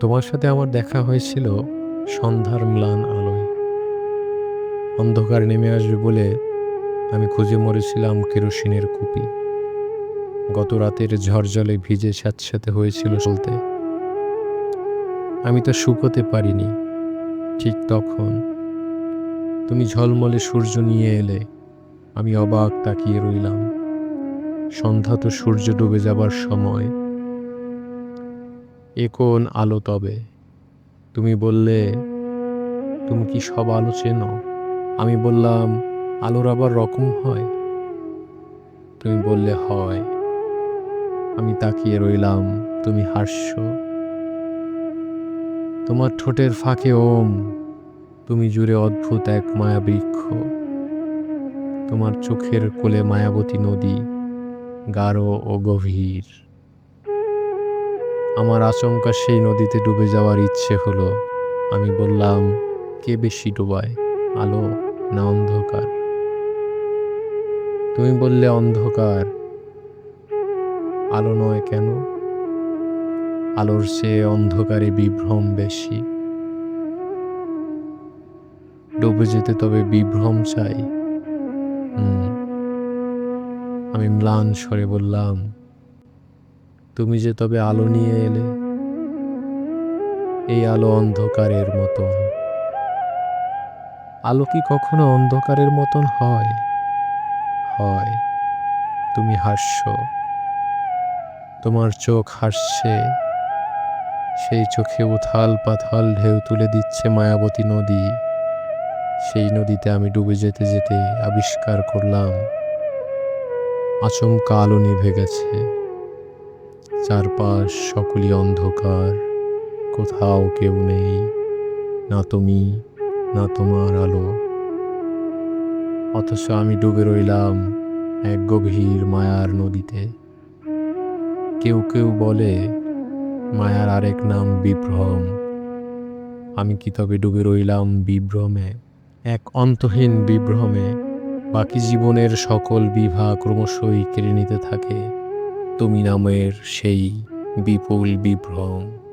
তোমার সাথে আমার দেখা হয়েছিল সন্ধ্যার ম্লান আলোয়। অন্ধকার নেমে আসবে বলে আমি খুঁজে মরেছিলাম কেরোসিনের কুপি। গত রাতের ঝড়জলে ভিজে স্যাঁতস্যাঁতে হয়েছিল চলতে। আমি তো শুকোতে পারিনি, ঠিক তখন। তুমি ঝলমলে সূর্য নিয়ে এলে, আমি অবাক তাকিয়ে রইলাম। সন্ধ্যা তো সূর্য ডুবে যাবার সময়। এ কোন আলো তবে? তুমি বললে, তুমি কি সব আলো চেনো? আমি বললাম, আলোর আবার রকম হয়? তুমি বললে, হয়। আমি তাকিয়ে রইলাম, তুমি হাস্য? তোমার ঠোঁটের ফাঁকে ওম, তুমি জুড়ে অদ্ভুত এক মায়া বৃক্ষ তোমার চোখের কোলে মায়াবতী নদী, গাঢ় ও গভীর। আমার আচমকা সেই নদীতে ডুবে যাওয়ার ইচ্ছে হলো। আমি বললাম, কে বেশি ডোবায়, আলো না অন্ধকার? তুমি বললে, অন্ধকার। আলো নয় কেন? আলোর চেয়ে অন্ধকারে বিভ্রম বেশি। ডুবে যেতে তবে বিভ্রম চাই। আমি ম্লান স্বরে বললাম তুমি যে তবে আলো নিয়ে এলে, এই আলো অন্ধকারের মতন। আলো কি কখনো অন্ধকারের মতন হয়? হয়। তুমি হাস্য। তোমার চোখ হাসছে সেই চোখে উথাল পাথাল ঢেউ তুলে দিচ্ছে মায়াবতী নদী। সেই নদীতে আমি ডুবে যেতে যেতে আবিষ্কার করলাম, আচমকা আলো নিভে গেছে। চারপাশ সকলই অন্ধকার। কোথাও কেউ নেই, না তুমি, না তোমার আলো। অথচ আমি ডুবে রইলাম এক গভীর মায়ার নদীতে। কেউ কেউ বলে, মায়ার আরেক নাম বিভ্রম। আমি কি তবে ডুবে রইলাম বিভ্রমে, এক অন্তহীন বিভ্রমে? বাকি জীবনের সকল বিভা ক্রমশই কেড়ে নিতে থাকে। তুমি নামের সেই বিপুল বিভ্রম।